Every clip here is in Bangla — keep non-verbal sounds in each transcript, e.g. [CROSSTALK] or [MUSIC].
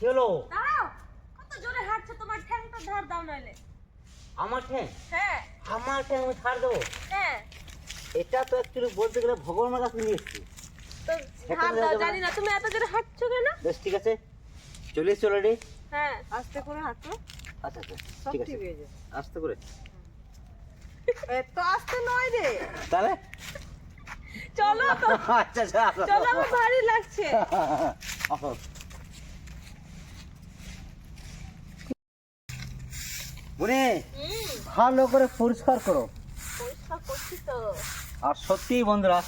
দাঁড়াও কত জোরে হাঁটছো তোমার ঠ্যাংটা ধার দাও নইলে। আমার ঠ্যাং? হ্যাঁ। আমার ঠ্যাং আমি ছাড় দেবো? হ্যাঁ। এটা তো অ্যাকচুয়ালি বলতে গেলে ভগবানের কাছে নিয়ে এসেছি। তো ধার দাও জানি না তুমি এত জোরে হাঁটছো কেন? বেশ ঠিক আছে। চলে এসছি অলরেডি হ্যাঁ আস্তে করে হাঁটো। আচ্ছা আচ্ছা ঠিক আছে। আস্তে করে। এত আস্তে নয় রে। তাহলে? চলো তো। আচ্ছা আচ্ছা। চলো। আমার ভারী লাগছে। [LAUGHS] বুনি ভালো করে পরিষ্কার করো। তো। আর সত্যি বন্ধুরা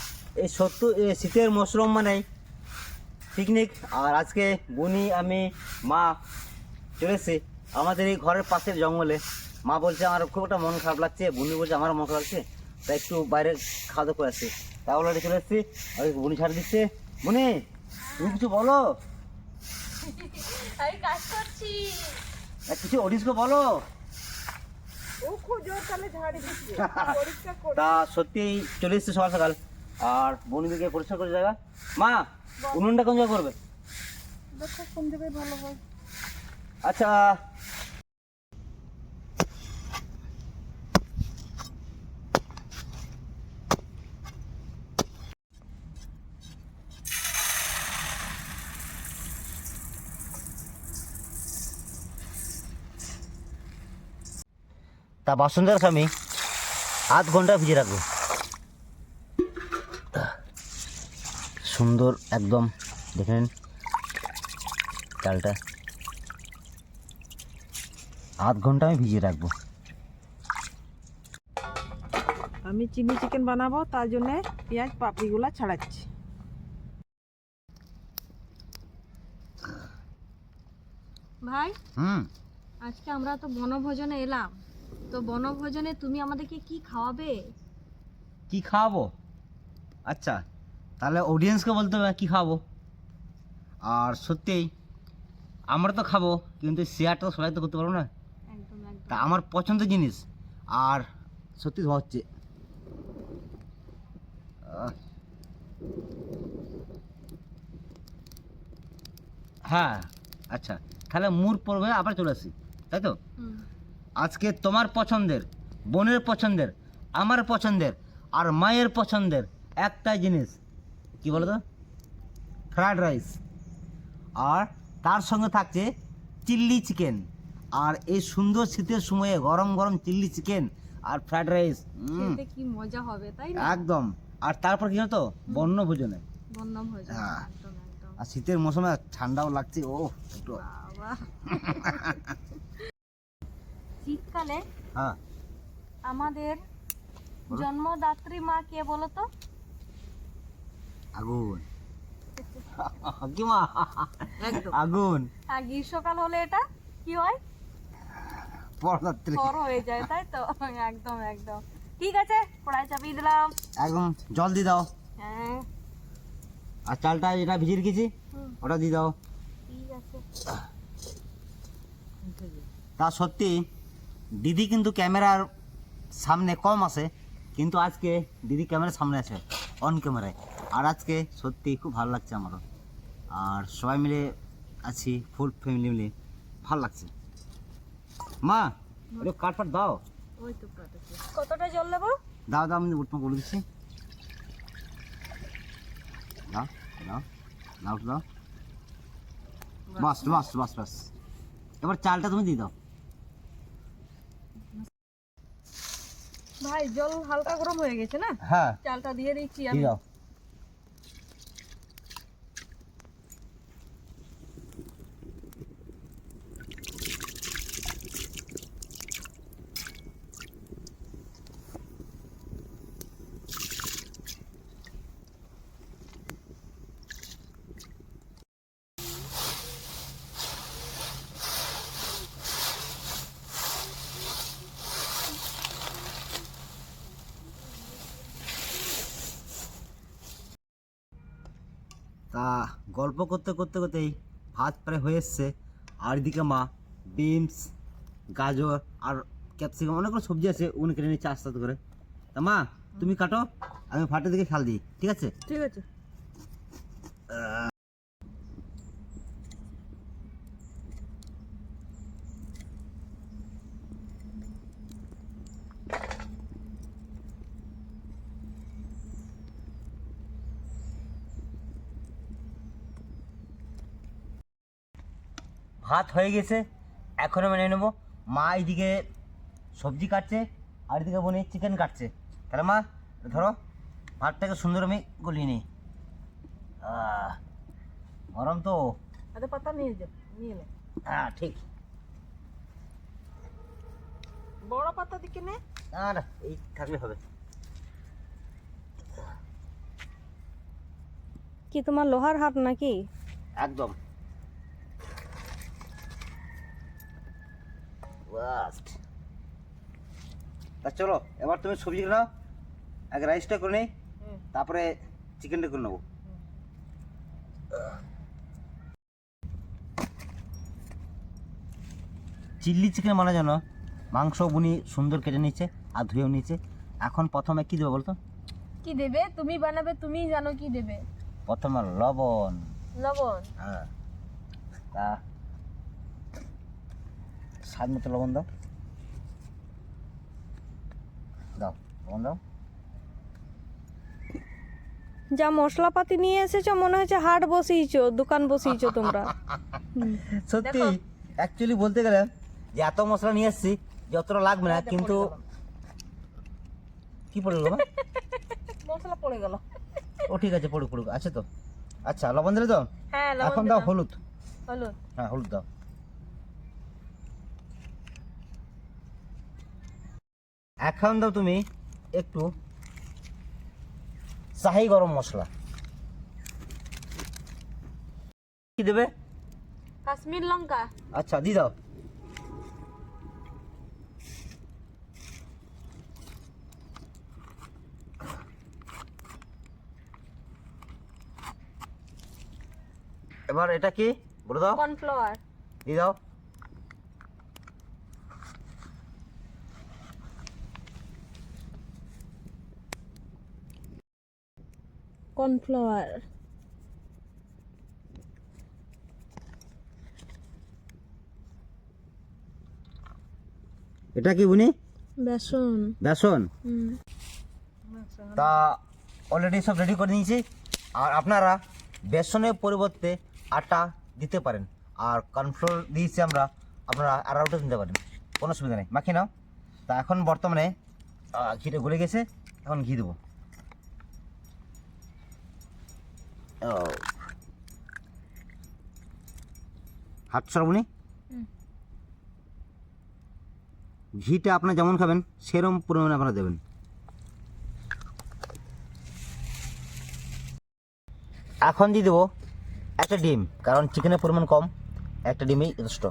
এই সত্য শীতের মশরুম মানে পিকনিক আর আজকে বুনি আমি মা চলে এসেছি আমাদের এই ঘরের পাশের জঙ্গলে। মা বলছে আমার খুব একটা মন খারাপ লাগছে। বুনি বলছে আমার মন খারাপ লাগছে। তাই একটু বাইরে খাওয়া দাওয়া করে আসছি তাই অলরেডি চলে এসেছি। আর বুনি ছাড় দিচ্ছে। বুনি তুমি কিছু বলো? আমি কাজ করছি। কিছু অডিসকে বলো ও খুব জোর তাহলে ঝাড়ি দিচ্ছে পরিষ্কার কর তা সত্যি চলে এসছে সকাল সকাল। আর বন্ধুকে পরিষ্কার করে জায়গা। মা উনুনটা কোন জায়গায় করবে? আচ্ছা তা বাসনটাকে আমি। আধ ঘণ্টা ভিজে রাখব। সুন্দর একদম দেখে নিন চালটা। আধ ঘণ্টা আমি ভিজিয়ে রাখব। আমি চিলি চিকেন বানাবো তার জন্য পেঁয়াজ পাপড়িগুলো ছাড়াচ্ছি। ভাই হুম। আজকে আমরা তো বনভোজনে এলাম। তো বনভোজনে তুমি আমাদেরকে কি খাওয়াবে? কি খাওয়াবো? আচ্ছা তাহলে অডিয়েন্সকে বলতে হবে কি খাওয়াবো? আর সত্যিই আমরা তো খাব কিন্তু শেয়ারটা তো সবাই তো করতে পারব না। একদম একদম। তা আমার পছন্দের জিনিস আর সত্যি ধোয়া হচ্ছে। আহ। হ্যাঁ আচ্ছা তাহলে মুর পড়বে আবার চলে আসি তাই তো? হুম। আজকে তোমার পছন্দের বোনের পছন্দের আমার পছন্দের আর মায়ের পছন্দের একটাই জিনিস। কি বলো তো ফ্রায়েড রাইস। আর তার সঙ্গে থাকছে চিল্লি চিকেন। আর এই সুন্দর শীতের সময়ে গরম গরম চিল্লি চিকেন আর ফ্রায়েড রাইস। কি মজা হবে তাই না? একদম। আর তারপর কি তো বন্য ভোজনে। হ্যাঁ। আর শীতের মৌসুমে ঠান্ডাও লাগছে। ও একটু। [LAUGHS] শীতকালে হ্যাঁ। আমাদের জন্মদাত্রী মা কে বলো তো? আগুন। [LAUGHS] কি মা। আগুন। আর গ্রীষ্মকাল হলে এটা কি হয়? পরদাত্রী। বড় হয়ে যায় তাই তো? একদম একদম। ঠিক আছে কড়াই চাপিয়ে দিলাম। একদম জল দিয়ে দাও। হ্যাঁ। আর চালটা যেটা ভিজিয়ে রেখেছি ওটা দিয়ে দাও। ঠিক আছে। তা সত্যি দিদি কিন্তু ক্যামেরার সামনে কম আসে কিন্তু আজকে দিদি ক্যামেরার সামনে আছে অন ক্যামেরায়। আর আজকে সত্যি খুব ভালো লাগছে আমারও। আর সবাই মিলে আছি ফুল ফ্যামিলি মিলে। ভালো লাগছে। মা একটু কাঠ ফাট দাও। ওই তো কাটেছে কতটা জল দেবো দাও দাও আমি তোমাকে বলে দিচ্ছি। দাও দাও দাও দাও। বাস বাস বাস বাস। এবার চালটা তুমি দিয়ে দাও। ভাই জল হালকা গরম হয়ে গেছে না? হ্যাঁ। চালটা দিয়ে দিচ্ছি আমি দিয়ে দাও তা গল্প করতে করতে করতেই ভাত প্রায় হয়ে এসছে। আর এদিকে মা, বিনস, গাজর আর ক্যাপসিকাম অনেকগুলো সবজি আছে ওগুলো কেটে নিচ্ছে আস্তে আস্তে করে। তা মা, তুমি কাটো, আমি ভাতের দিকে খেয়াল দিই, ঠিক আছে? ঠিক আছে। ভাত হয়ে গেছে এখন আমি নিয়ে নেব। মা এইদিকে সবজি কাটছে আর এদিকে বোনে চিকেন কাটছে। তাহলে মা ধরো ভাতটাকে সুন্দর আমি গলিয়ে নিই। গরম তো। আরে পাতা নিয়ে যা নিয়ে নে। হ্যাঁ ঠিক। বড় পাতা দিকে নে। না না এই থাকলে হবে। কি তোমার লোহার হাট নাকি? একদম। তা চলো এবার তুমি সবজি নাও আগে রাইসটা করে নিই তারপরে চিকেনটা করে নেব। চিল্লি চিকেন বানার জন্য মাংস বুনি সুন্দর কেটে নিচ্ছে আর ধুয়েও নিচ্ছে এখন প্রথমে কি দেবো বলতো কি দেবে? তুমি বানাবে তুমি জানো কি দেবে। প্রথমে লবণ। লবণ? হ্যাঁ। তা স্বাদ মতো লবণ দাও। দাও লবণ দাও। যা মশলাপাতি নিয়ে এসেছ মনে হচ্ছে হাট বসিয়েছো দোকান বসিয়েছো তোমরা। [LAUGHS] সত্যি অ্যাকচুয়ালি বলতে গেলে যে এত মশলা নিয়ে এসেছি যতটা লাগবে না কিন্তু কি পড়ে গেলো? [LAUGHS] মশলা পড়ে গেল। ও ঠিক আছে পড়ুক পড়ুক আছে তো। আচ্ছা লবণ দিলে তো? হ্যাঁ এখন দাও হলুদ। হলুদ। হ্যাঁ হলুদ দাও। এখন দাও তুমি একটু। শাহি গরম মশলা। কি দেবে? কাশ্মীর লঙ্কা। আচ্ছা দি দাও। এবার এটা কি? বলে দাও। কর্নফ্লাওয়ার। দিয়ে দাও। কর্নফ্লাওয়ার। এটা কি বুনি? বেসন। বেসন? তা অলরেডি সব রেডি করে নিয়েছি। আর আপনারা বেসনের পরিবর্তে আটা দিতে পারেন। আর কর্নফ্লোর দিয়েছি আমরা আপনারা আড়াউটা দিতে পারেন। কোনো অসুবিধা নেই। মাখিয়ে নাও। তা এখন বর্তমানে ঘিটা গলে গেছে। এখন ঘি দেবো। ও। হাত সরবনি? ঘিটা আপনারা যেমন খাবেন সেরকম পরিমাণে আপনারা দেবেন। এখন দিয়ে দেবো একটা ডিম, কারণ চিকেনের পরিমাণ কম, একটা ডিমই যথেষ্ট।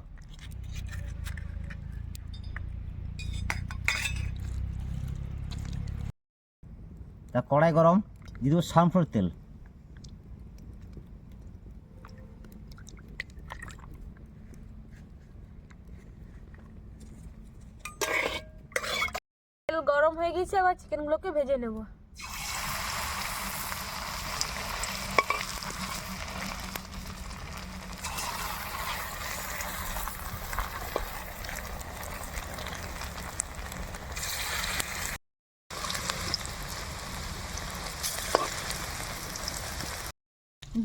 তা কড়াই গরম, দিয়ে দেবো সানফ্লাওয়ার তেল গরম হয়ে গেছে আবার চিকেনগুলোকে ভেজে নেব।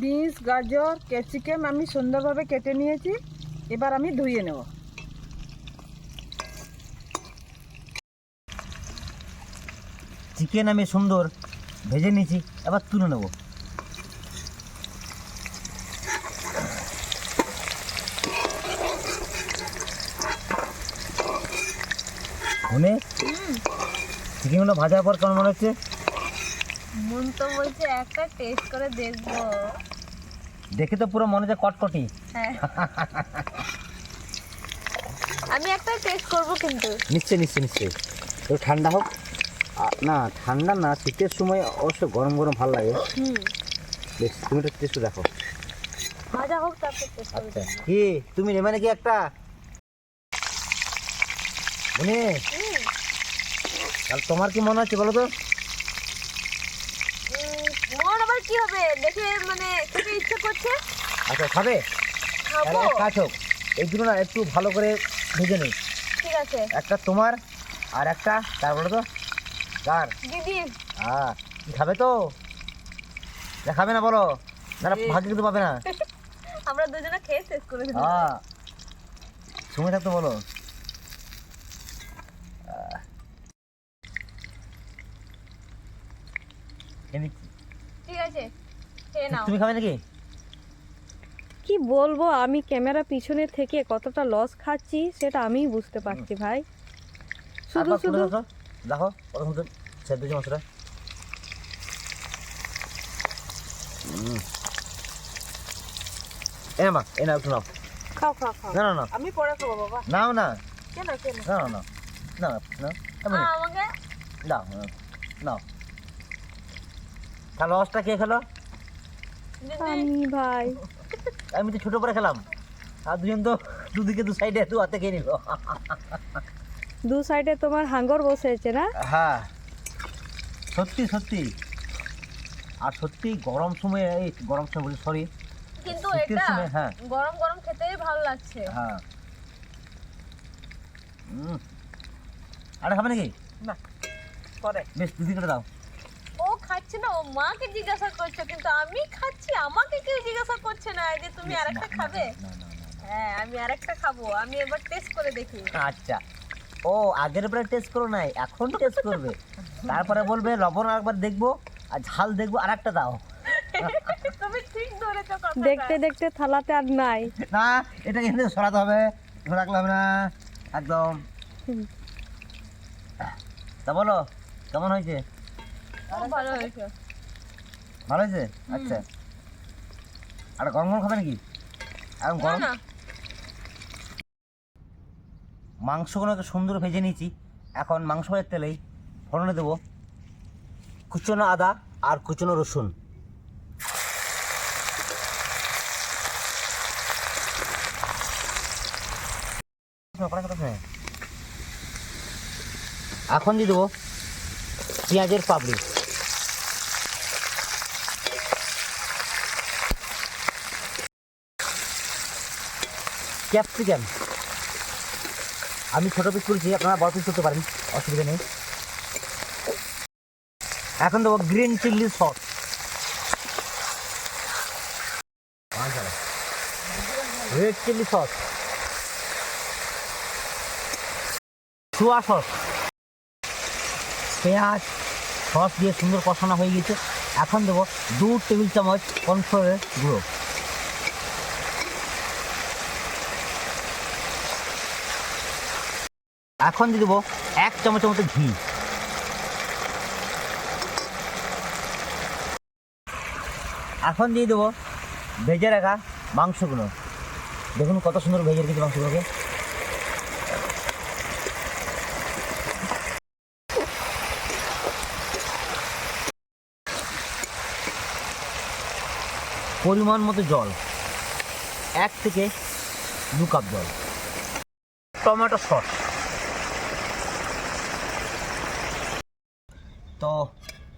বিনস গাজর ক্যাপসিকাম আমি সুন্দরভাবে কেটে নিয়েছি। এবার আমি ধুয়ে নেব। চিকেন আমি সুন্দর ভেজে নিয়েছি এবার তুলে নেব। শুনে চিকেনগুলো ভাজার পর কেমন মনে হচ্ছে? মন তো বলছে একটা টেস্ট করে দেখব। দেখে তো পুরো মনে হচ্ছে কটকটি। হ্যাঁ। [LAUGHS] আমি একটা টেস্ট করব কিন্তু। নিশ্চয়ই নিশ্চয়ই নিশ্চয়ই। তো ঠান্ডা হোক। না ঠান্ডা না শীতের সময় অবশ্য গরম গরম ভালো লাগে। বেশ তুমি একটা টেস্ট দেখো। ভাজা হোক তারপর আচ্ছা কি? তুমি নেবে নাকি একটা? মনে? তাহলে তোমার কি মনে হচ্ছে বলো তো? মন আবার কি হবে? দেখে মানে খেতে ইচ্ছে করছে। আচ্ছা খাবে? খাব। তাহলে এক কাজ হোক এই দুটো না একটু ভালো করে ভেজে নিই। ঠিক আছে। একটা তোমার আর একটা কার বলো তো? কার? দিদি। হ্যাঁ কি খাবে তো? না খাবে না বলো। না না, ভাগে কিন্তু পাবে না। [LAUGHS] আমরা দুজনে খেয়ে শেষ করে দিলাম হ্যাঁ। সময় থাকতে বলো। আহ। খেয়ে নিচ্ছি। ঠিক আছে খেয়ে নাও। তুমি খাবে নাকি? কি বলব আমি ক্যামেরা পিছনে থেকে কতটা লস খাচ্ছি সেটা আমিই বুঝতে পারছি ভাই। শুধু শুধু দেখো কত সুন্দর সেদ্ধ হয়েছে মাছটা। এ মা এ না একটু নাও। খাও খাও খাও। না না না। আমি পরে খাব বাবা। নাও না। কেন কেন? না না না। না না। এমনি আমাকে। নাও নাও, নাও। তাহলে রসটা কে খেলো? আমি ভাই। আমি তো ছোটো করে খেলাম। আর দুজন তো দুদিকে দু সাইডে দু হাতে খেয়ে নিল। দু সাইডে তোমার হাঙ্গর বসেছে না? হ্যাঁ। সত্যি সত্যি। আর সত্যি গরম সময় এই গরম সময় বলি সরি কিন্তু এটা হ্যাঁ। গরম গরম খেতেই ভালো লাগছে। হ্যাঁ। উম। আরে খাবে নাকি? না পরে। বেশ দুদিন করে দাও। ও খাচ্ছে না ও মাকে জিজ্ঞাসা করছে কিন্তু আমি খাচ্ছি আমাকে কেউ জিজ্ঞাসা করছে না যে তুমি আরেকটা খাবে? না না না হ্যাঁ আমি আরেকটা খাব আমি এবার টেস্ট করে দেখি। আচ্ছা। ও আগের বারে টেস্ট করো নাই এখন টেস্ট করবে। তারপরে বলবে লবণ আরেকবার দেখব আর ঝাল দেখব আর একটা দাও। তুমি ঠিক ধরেছো কথা দেখতে দেখতে থালাতে আর নাই। না এটা এখানে সরাতে হবে রাখলে হবে না একদম। তা বলো কেমন হয়েছে? ভালো হয়েছে। ভালো হয়েছে? আচ্ছা। আর গরম গরম খাবে নাকি? এখন গরম না। মাংসগুলোকে সুন্দর ভেজে নিয়েছি। এখন মাংস ভাজার তেলেই ফোড়নে দেবো কুচনো আদা আর কুচনো রসুন। এখন দিয়ে দেবো পেঁয়াজের পাপড়ি। ক্যাপসিকাম। আমি ছোটো পিস করেছি, আপনারা বড় পিস করতে পারেন, অসুবিধা নেই। এখন দেবো green chilli sauce red chilli sauce soya sauce পেঁয়াজ সস দিয়ে সুন্দর কষানো হয়ে গেছে। এখন দেবো দু টেবিল চামচ কর্নফ্লোরের গুঁড়ো। এখন দিয়ে দেবো এক চামচের মতো ঘি। এখন দিয়ে দেবো ভেজে রাখা মাংসগুলো। দেখুন কত সুন্দর ভেজে রেখেছি মাংসগুলোকে। পরিমাণ মতো জল, এক থেকে দু কাপ জল। টমেটো সস তো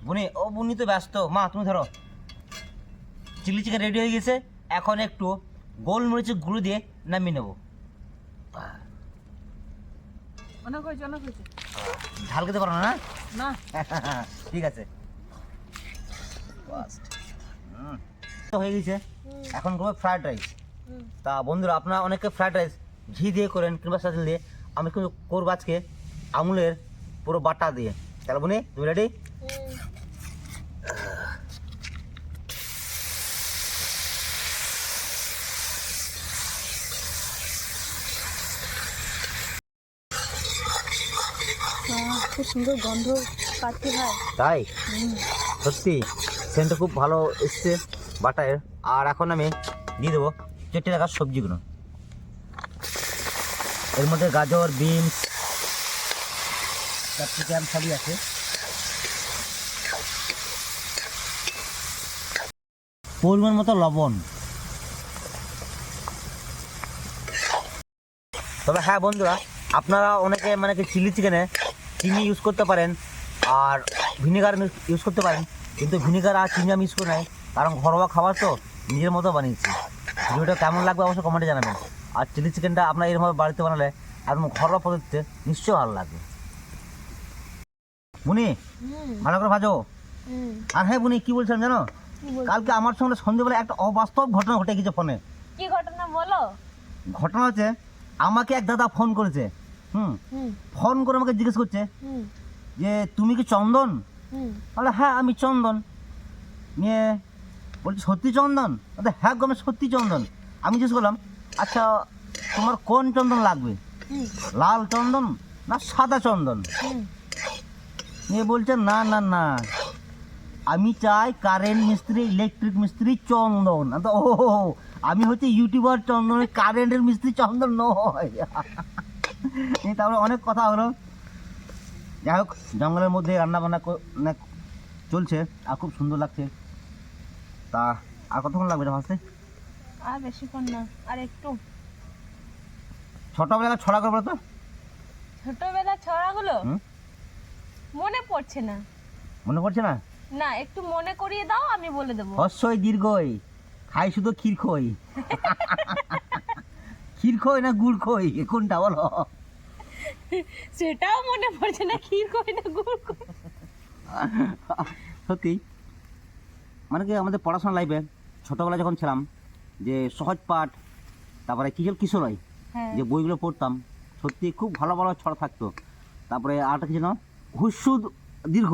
বুনি ও বুনি তো ব্যস্ত। মা তুমি ধরো। চিলি চিকেন রেডি হয়ে গেছে। এখন একটু গোলমরিচের গুঁড়ো দিয়ে নামিয়ে নেব। অনেক হয়েছে অনেক হয়েছে। ঝাল খেতে পারো না না? [LAUGHS] ঠিক আছে। তো হয়ে গেছে। এখন করব ফ্রাইড রাইস তা বন্ধুরা আপনারা অনেকে ফ্রাইড রাইস ঘি দিয়ে করেন কিংবা সাথে দিয়ে আমি কিন্তু করব আজকে আমুলের পুরো বাটা দিয়ে। তাহলে বুনি তুমি রেডি আহ, খুব সুন্দর গন্ধ পাচ্ছি ভাই তাই? সত্যি সেন্টটা খুব ভালো এসছে বাটার আর এখন আমি দিয়ে দেবো চেটে রাখার সবজিগুলো। এর মধ্যে গাজর বিনস ক্যাপসিকাম সবই আছে। পরিমাণ মতো লবণ। তবে হ্যাঁ বন্ধুরা আপনারা অনেকে মানে কি চিলি চিকেনে চিনি ইউজ করতে পারেন আর ভিনেগার ইউজ করতে পারেন। কিন্তু ভিনেগার আর চিনি আমি ইউজ করে নাই কারণ ঘরোয়া খাবার তো নিজের মতো বানিয়েছি। ভিডিওটা কেমন লাগবে অবশ্যই কমেন্টে জানাবেন। আর চিলি চিকেনটা আপনার এরকমভাবে বাড়িতে বানালে একদম ঘরোয়া পদ্ধতিতে নিশ্চয়ই ভালো লাগবে। বুনি ভালো করে ভাজো। আর হ্যাঁ বুনি কি বলছিলাম জানো? কালকে আমার সঙ্গে সন্ধ্যেবেলা একটা অবাস্তব ঘটনা ঘটে গেছে ফোনে। কি ঘটনা বলো? ঘটনা হচ্ছে আমাকে এক দাদা ফোন করেছে। হুম। ফোন করে আমাকে জিজ্ঞেস করছে যে তুমি কি চন্দন? বলে হ্যাঁ আমি চন্দন। নিয়ে বলছি সত্যি চন্দন? হ্যাঁ গো আমি সত্যি চন্দন। আমি জিজ্ঞেস করলাম আচ্ছা তোমার কোন চন্দন লাগবে? লাল চন্দন না সাদা চন্দন? নিয়ে বলছে না না না। আমি চাই কারেন্ট মিস্ত্রি ইলেকট্রিক মিস্ত্রি চন্দন। ও আমি হচ্ছে ইউটিউবার চন্দন কারেন্টের মিস্ত্রি চন্দন নিয়ে। [LAUGHS] তারপরে অনেক কথা হলো। যাই হোক জঙ্গলের মধ্যে রান্না বান্না মানে চলছে আর খুব সুন্দর লাগছে। তা আর কতক্ষণ লাগবে এটা ভাসতে? আর বেশিক্ষণ না আর একটু। ছোটবেলা ছড়া করব তো ছোটবেলা ছড়াগুলো? মনে পড়ছে না। মনে পড়ছে না? না একটু মনে করিয়ে দাও আমি বলে দেবো। হস্যই দীর্ঘই খাই শুধু ক্ষীর খই [LAUGHS] ক্ষীর খই না গুড় খই কোনটা বলো? সেটাও মনে পড়ছে না ক্ষীর কই না গুড় কই সত্যি? মানে কি আমাদের পড়াশোনা লাইফে ছোটোবেলায় যখন ছিলাম যে সহজ পাঠ তারপরে কিশোর কিশোরয় হ্যাঁ। যে বইগুলো পড়তাম সত্যি খুব ভালো ভালো ছড়া থাকতো। তারপরে আরেকটা কি যেন? হুস্যু দীর্ঘ।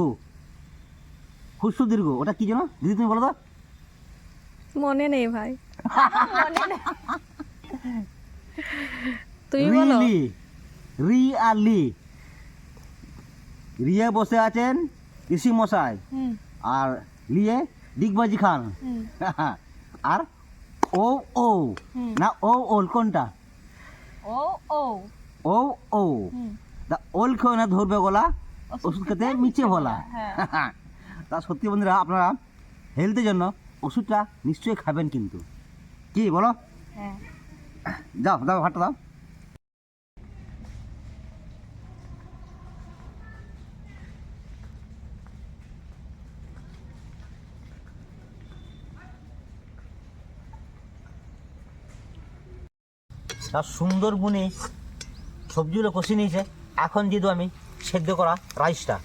হুস্যু দীর্ঘ। ওটা কি যেন? দিদি তুমি বলো তো। মনে নেই ভাই। [LAUGHS] মনে নেই। তুই বলো। রি আর লি রিয়ে বসে আছেন ঋষি মশাই আর লিয়ে ডিগবাজি খান। [LAUGHS] আর ও ও। না ও ওল কোনটা? ও ও। ও ও। তা ওল খেয়ে না ধরবে গলা? ওষুধ খেতে মিচে বলা হ্যাঁ। [LAUGHS] তা সত্যি বন্ধুরা আপনারা হেলথের জন্য ওষুধটা নিশ্চয়ই খাবেন কিন্তু। কি বলো? হ্যাঁ। যাও দাও ভাতটা দাও। তার সুন্দর গুণে সবজিগুলো কষিয়ে নিয়েছে। এখন দিয়ে দেবো আমি সেদ্ধ করা রাইসটা।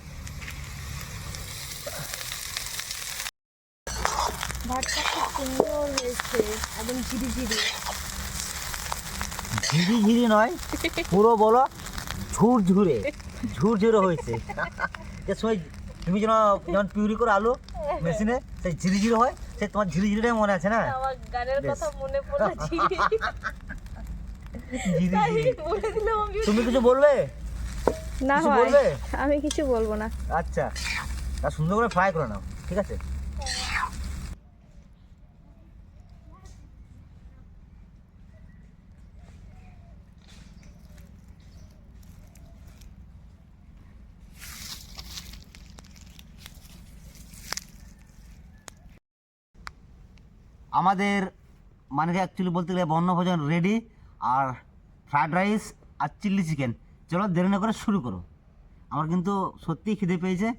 ভাতটা খুব সুন্দর হয়েছে একদম ঝিরি ঝিরি ঝিরি ঝিরি নয় পুরো বলো ঝুর ঝুরে ঝুর ঝুরে হয়েছে সময় তুমি যেন যেমন পিউরি করে আলু মেশিনে সেই ঝিরি ঝিরি হয় সে তোমার ঝিরি ঝিরিটাই মনে আছে না? আমার গানের কথা মনে পড়ল ঝিরি ঝিরি তাই ঝিরি বলে দিলাম আমি তুমি কিছু বলবে? না বলবে? আমি কিছু বলব না। আচ্ছা তা সুন্দর করে ফ্রাই করে নাও ঠিক আছে? আমাদের মানে অ্যাকচুয়ালি বলতে গেলে বর্ণভোজন রেডি আর ফ্রায়েড রাইস আর চিলি চিকেন চলো দেরি না করে শুরু করো। আমার কিন্তু সত্যিই খিদে পেয়েছে।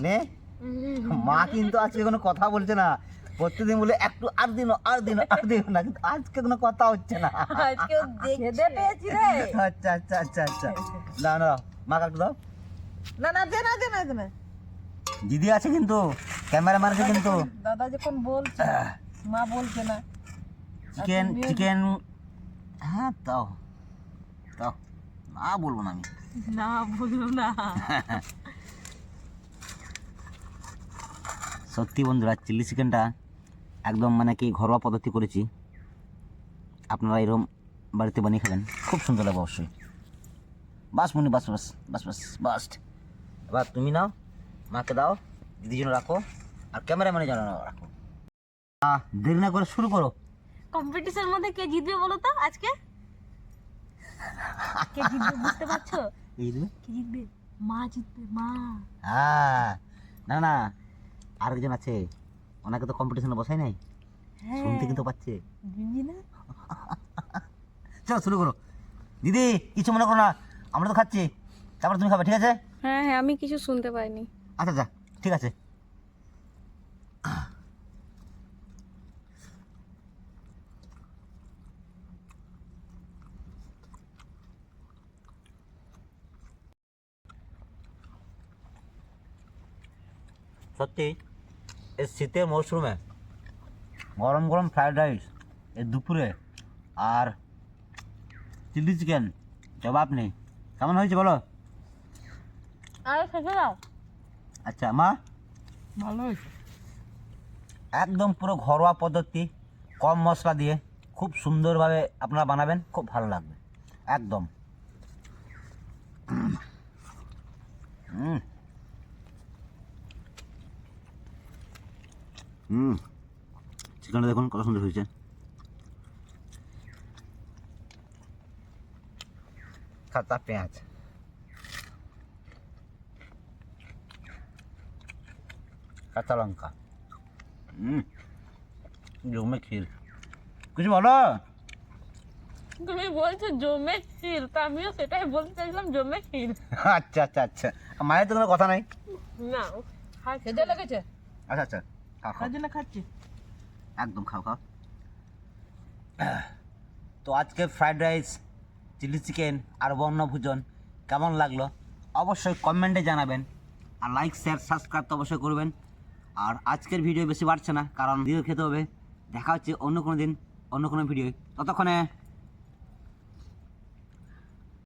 বলে মা কিন্তু আজকে কোনো কথা বলছে না। প্রত্যেকদিন বলে একটু আর দিন আর দিন আর দিন না কিন্তু আজকে কোনো কথা হচ্ছে না। আজকেও খেদে পেয়েছি রে। আচ্ছা আচ্ছা আচ্ছা আচ্ছা। না না মা কাকু দাও। না না দে না দে না দে না। দিদি আছে কিন্তু ক্যামেরাম্যান আছে কিন্তু। দাদা যখন বলছে মা বলছে না। চিকেন চিকেন হ্যাঁ তাও তাও না বলব না আমি। না বলল না। [LAUGHS] সত্যি বন্ধুরা চিলি চিকেনটা একদম মানে কি ঘরোয়া পদ্ধতি করেছি। আপনারা এরকম বাড়িতে বানিয়ে খাবেন। খুব সুন্দর লাগবে অবশ্যই। বাস মনি বাস বাস বাস বাস বাস। এবার তুমি নাও মাকে দাও দিদির জন্য রাখো আর ক্যামেরাম্যানের জন্য রাখো। দেরি না করে শুরু করো। কম্পিটিশন মধ্যে কে জিতবে বলো তো আজকে? কে জিতবে বুঝতে পারছ? কে জিতবে? মা জিতবে মা। হ্যাঁ। না না। আরেকজন আছে। ওনাকে তো কম্পিটিশনে বসাই নাই। হ্যাঁ। শুনতে কিন্তু পাচ্ছে। [LAUGHS] চলো শুরু করো। দিদি কিছু মনে করো না আমরা তো খাচ্ছি। তারপরে তুমি খাবে ঠিক আছে? হ্যাঁ হ্যাঁ আমি কিছু শুনতে পাইনি। আচ্ছা আচ্ছা ঠিক আছে। সত্যি? এই শীতের মরশুমে গরম গরম ফ্রাইড রাইস এই দুপুরে আর চিলি চিকেন। জবাব নেই। কেমন হয়েছে বলো? আরে খেতে দাও আচ্ছা মা? ভালো হয়েছে। একদম পুরো ঘরোয়া পদ্ধতি কম মশলা দিয়ে খুব সুন্দরভাবে আপনারা বানাবেন খুব ভালো লাগবে। একদম। হুম হুম চিকেনটা দেখুন কত সুন্দর হয়েছে। কাঁচা পেঁয়াজ। কাঁচা লঙ্কা। হুম। জমে ক্ষীর কিছু বলো? তুমি বলছো জমে ক্ষীর তা আমিও সেটাই বলতে চাইছিলাম জমে ক্ষীর আচ্ছা আচ্ছা আচ্ছা। মায়ের তো কোনো কথা নাই? না খেতে লেগেছে? আচ্ছা আচ্ছা। তার জন্য খাচ্ছি? একদম খাও খাও। তো আজকে ফ্রাইড রাইস চিলি চিকেন আর বর্ণভোজন কেমন লাগল? অবশ্যই কমেন্টে জানাবেন। আর লাইক শেয়ার সাবস্ক্রাইব তো অবশ্যই করবেন। আর আজকের ভিডিও বেশি বাড়ছে না কারণ ভিডিও খেতে হবে। দেখা হচ্ছে অন্য কোনো দিন অন্য কোনো ভিডিও ততক্ষণে